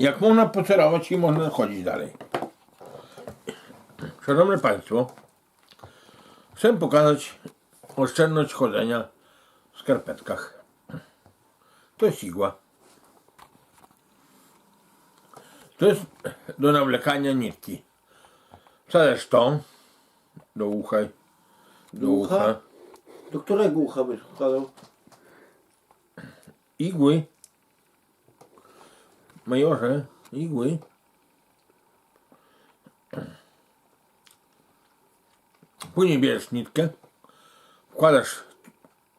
Jak można pocerować i można chodzić dalej. Szanowni Państwo, chcę pokazać oszczędność chodzenia w skarpetkach. To jest igła. To jest do nawlekania nitki. Wsadzasz tą do ucha. Do ucha? Do którego ucha byś wkładał? Igły. Majorze, igły. Później bierzesz nitkę, wkładasz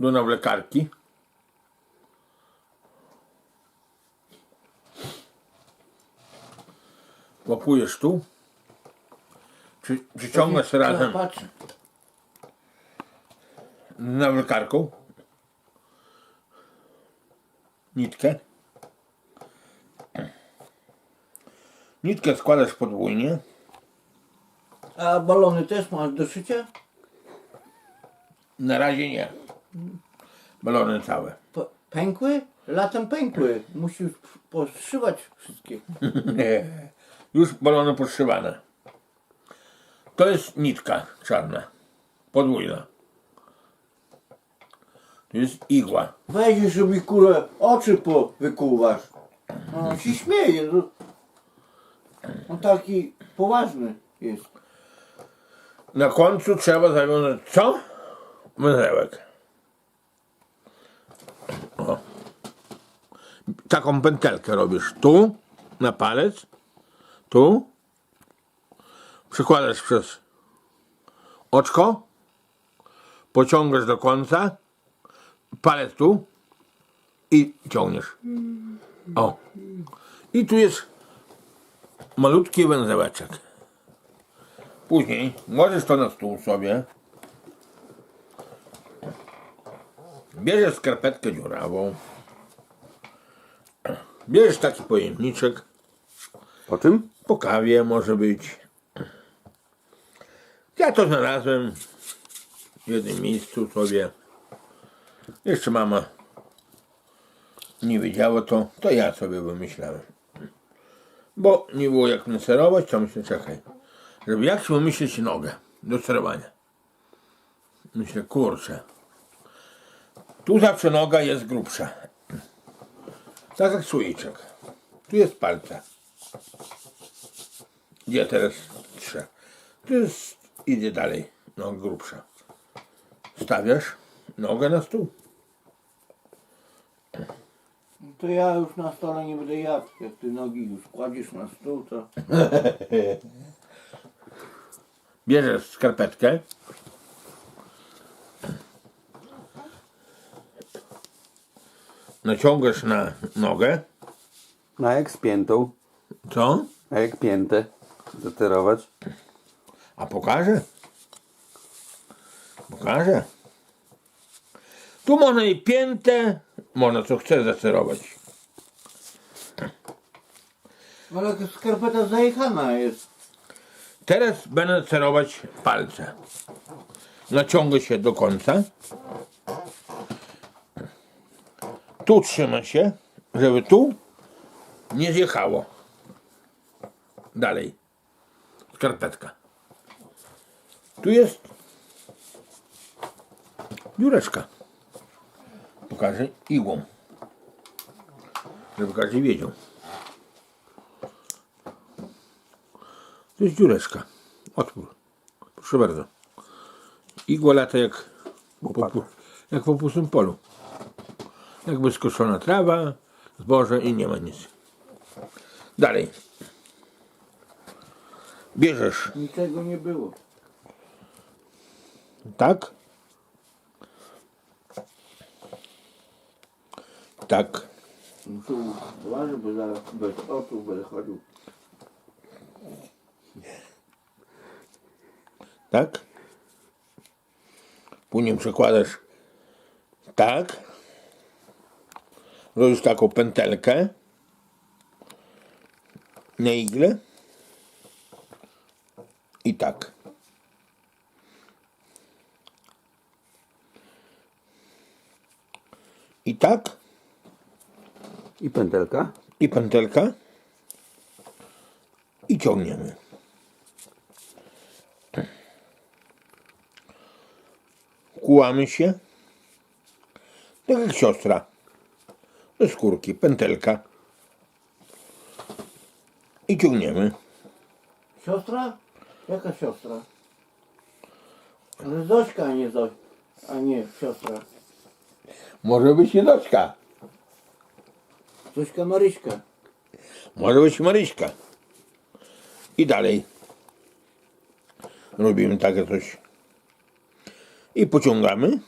do nawlekarki. Łapujesz tu. Przy, przyciągasz razem nawlekarką nitkę. Nitkę składasz podwójnie. a balony też masz do szycia? Na razie nie. Balony całe. P- pękły? Latem pękły. Musisz poszywać wszystkie. Nie. Już balony podszywane. To jest nitka czarna. Podwójna. To jest igła. Weź sobie kurę, oczy po wykuwasz. No, się śmieje. No. On taki poważny jest. Na końcu trzeba zawiązać co? Węzełek. O. Taką pętelkę robisz tu, na palec, tu. Przykładasz przez oczko, pociągasz do końca, palec tu i ciągniesz. O. I tu jest malutki węzełeczek. Później możesz to na stół sobie. Bierzesz skarpetkę dziurawą. Bierzesz taki pojemniczek. O czym? Po kawie może być. Ja to znalazłem w jednym miejscu sobie. Jeszcze mama nie wiedziała to, to ja sobie wymyślałem. Bo nie było jak nacerować, to myślę, czekaj. Żeby jak się wymyślić nogę do cerowania. Myślę, kurczę. Tu zawsze noga jest grubsza. Tak jak słoiczek. Tu jest palce. Gdzie teraz trzeba? Tu jest, idzie dalej, noga grubsza. Stawiasz nogę na stół. To ja już na stole nie będę jadł. Jak ty nogi już kładziesz na stół, to Bierzesz skarpetkę. Naciągasz na nogę. A jak spiętą? Co? A jak piętę? Zaterować? A pokażę. Pokażę. Tu można i piętę, można co chce zacerować. Ale skarpeta zajechana jest. Teraz będę cerować palce. Naciąga się do końca. Tu trzyma się, żeby tu nie zjechało. Dalej. Skarpetka. Tu jest dziureczka. Pokażę igłą. Żeby każdy wiedział. To jest dziureczka. Otwór. Proszę bardzo. Igła lata jak po, jak po pustym polu. Jakby skoszona trawa, zboże i nie ma nic. Dalej. Bierzesz Niczego nie było. tak. Tak. Muszę uważać, bo zaraz bez oczu będę chodził. Tak. Później przekładasz tak. Robisz taką pętelkę na igle i tak. I tak. I pętelka? I pętelka. ciągniemy. Kłamy się, tak jak siostra, ze skórki, pętelka i ciągniemy. Siostra? Jaka siostra? Ale Zośka, a nie Zoś, a nie siostra. Może być Jedoczka, Zośka Maryśka. może być Maryśka. I dalej robimy takie coś. I pociągamy.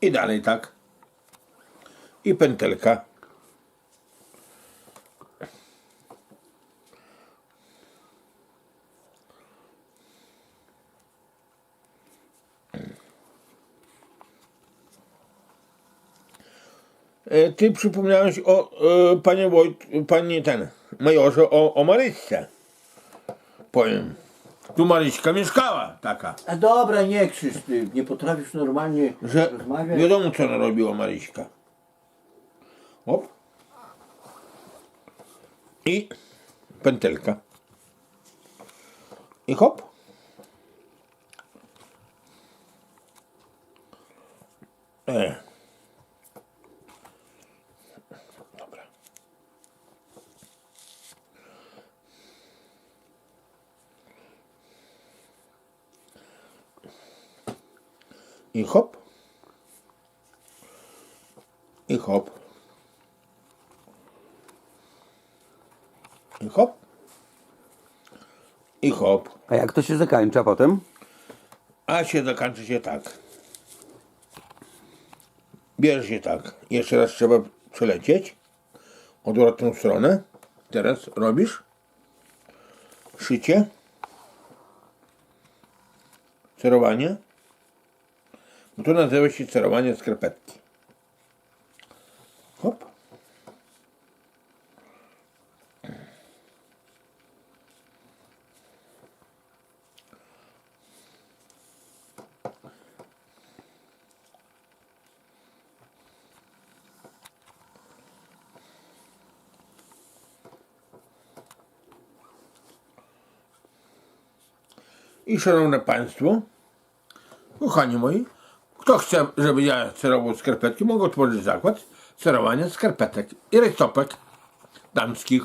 I dalej tak. I pętelka. Ty przypomniałeś o e, panie Wojt, panie ten, majorze, o, o Marysce. Powiem. Tu Maryśka mieszkała taka, A dobra, nie krzyż ty, nie potrafisz normalnie że rozmawiać. wiadomo co narobiła Maryśka. Hop. I pętelka. I hop. E. I hop. I hop. I hop. I hop. A jak to się zakończa potem? A się zakończy się tak. Bierze się tak. Jeszcze raz trzeba przelecieć. Odwrotną stronę. Teraz robisz. Szycie. Cerowanie. No to nazywa się cerowanie skarpetki. Hop. I szanowne Państwo, kochani moi, kto chce, żeby ja cerował skarpetki, mogę otworzyć zakład cerowania skarpetek i rejstopek damskich.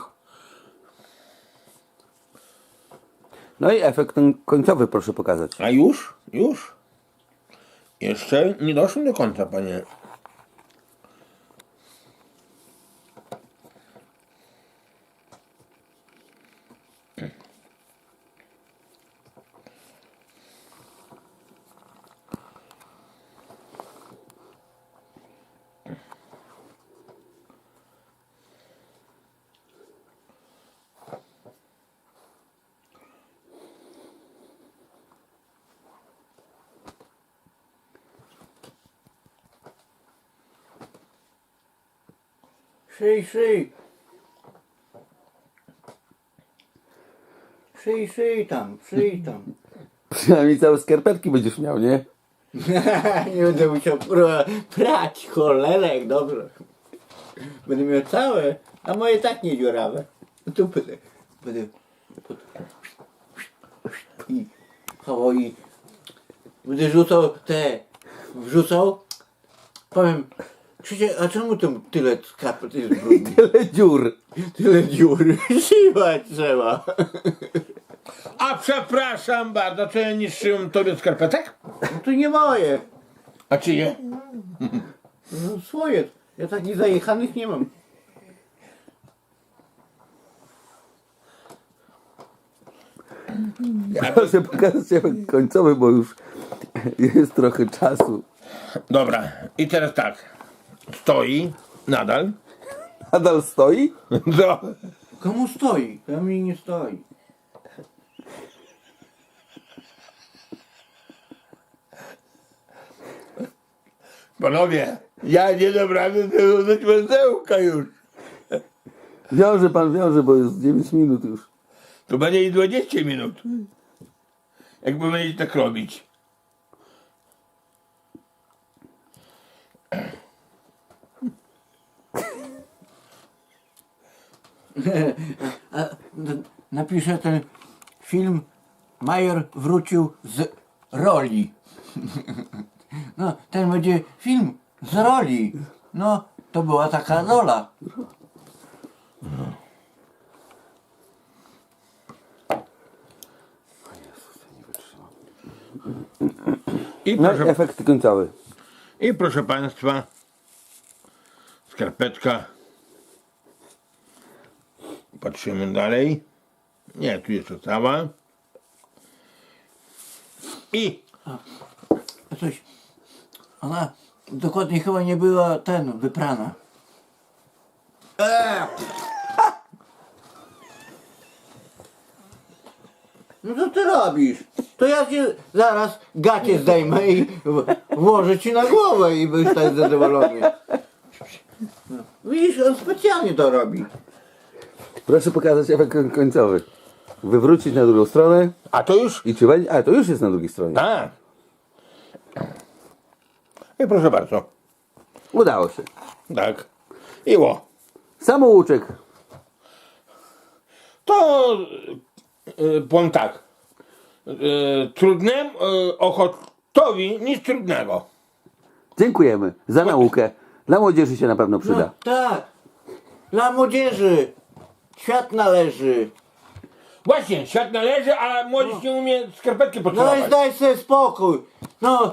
No i efekt ten końcowy proszę pokazać. A już? Już? Jeszcze nie doszłem do końca, panie. Szyj, szyj. Szyj, szyj tam, szyj tam. Przynajmniej całe skarpetki będziesz miał, nie? nie będę musiał kurwa, prać, cholera jak dobrze. Będę miał całe, a moje tak nie dziurawe. No tu będę, będę pod... i będę rzucał te, wrzucał, powiem, Krzysiek, a czemu tam tyle skarpet jest brudnych? Tyle dziur. Tyle dziur, siła trzeba. A przepraszam bardzo, czy ja niszczyłem tobie skarpetek? No to nie moje, A czy nie? no swoje. Ja takich zajechanych nie mam. Proszę pokazać efekt końcowy, bo już jest trochę czasu. Dobra, i teraz tak. Stoi nadal. Nadal stoi? No. Komu stoi? To mi nie stoi. Panowie, ja nie dam rady tego do świętełka już. Wiąże pan, wiąże, bo jest 9 minut już. To będzie i 20 minut. Jakby będziecie tak robić. napiszę ten film Major wrócił z roli. No, ten będzie film z roli. No, to była taka rola. I No i proszę, efekt końcowy. I proszę Państwa, skarpetka. Patrzymy dalej. Nie, tu jeszcze cała. I A Coś, ona dokładnie chyba nie była ten, wyprana. Eee! No co ty robisz? To ja ci zaraz gacie zdejmę i w- włożę ci na głowę i byś tak zadowolony. No. Widzisz, on specjalnie to robi. Proszę pokazać efekt koń- końcowy. Wywrócić na drugą stronę a to już? i czy będzie... A, to już jest na drugiej stronie. Tak. I proszę bardzo. Udało się. Tak. I ło. Samouczek. To y, powiem tak. Y, trudnym y, ochotowi nic trudnego. Dziękujemy za naukę. Dla młodzieży się na pewno No, przyda. tak. Dla młodzieży. Świat należy. Właśnie, świat należy, a młodzież nie umie skarpetki No i potrzebować. daj sobie spokój. No,